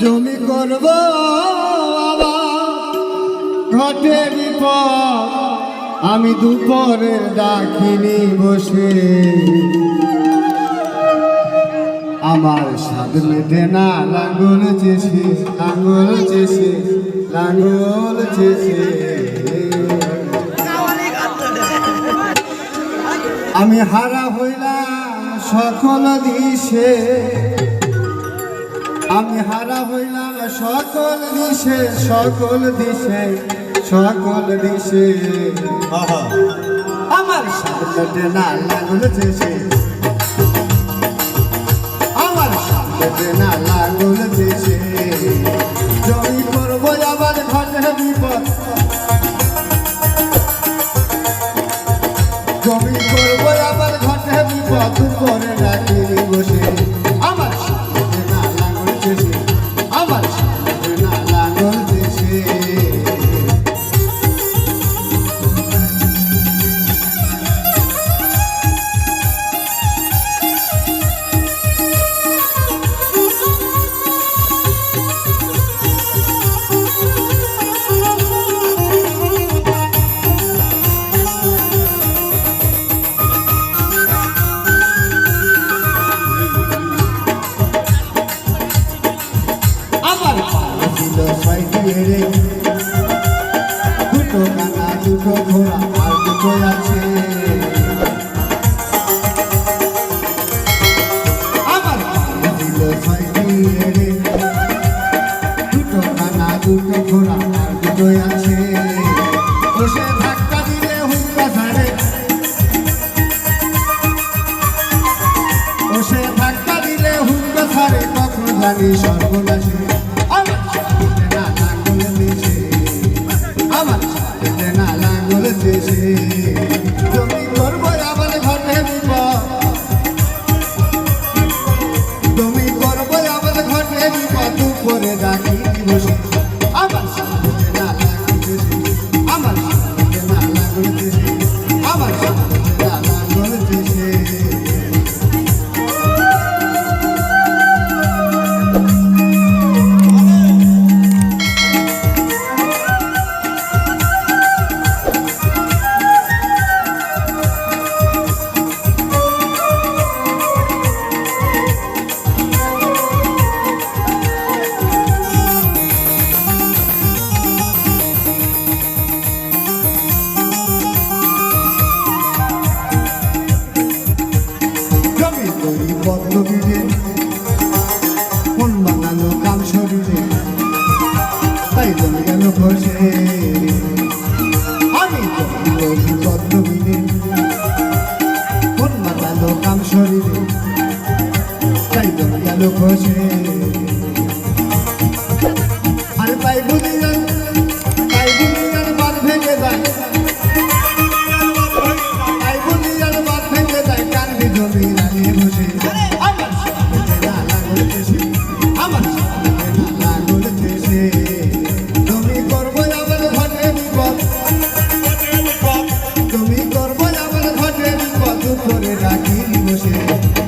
জমি করব ঘটে বিপদ। আমি দুপুরের ডাকিনি বসে। আমার স্বাদ মেটে না, লাঙ্গল চেষে লাঙ্গল চেষে লাঙ্গল চেষে। আমি হারা হইলাম। সকল দিশে। আমি হারা হইলাম সকল দিশে সকল দিশে সকল দিশে। আমার সামনে না লাগুল চেষে। আমার সামনে না লাগুল চেষে। জমি করব আবার ঘটে বিপদ। করে রাখি বসে দুটো ঘোড়া আর দুটো আছে। আমার ছিল সাইকেলে দুটো কানা দুটো ঘোড়া আর দুটো আছে। বসে ধাক্কা দিলে হুক্কা ছাড়ে বসে ধাক্কা দিলে হুক্কা ছাড়ে কখন জানি সর্বনাশী। বিলে কোন বানালো কাম শরীরে। তাই জমি গেল খসে আমি বিলে কোন বানালো কাম শরীরে। তাই জমি গেল খসে আরে তাই বুঝি যান তাই বুঝি যান বাদ ভেঙে যায় তাই বুঝি। যান you wish it.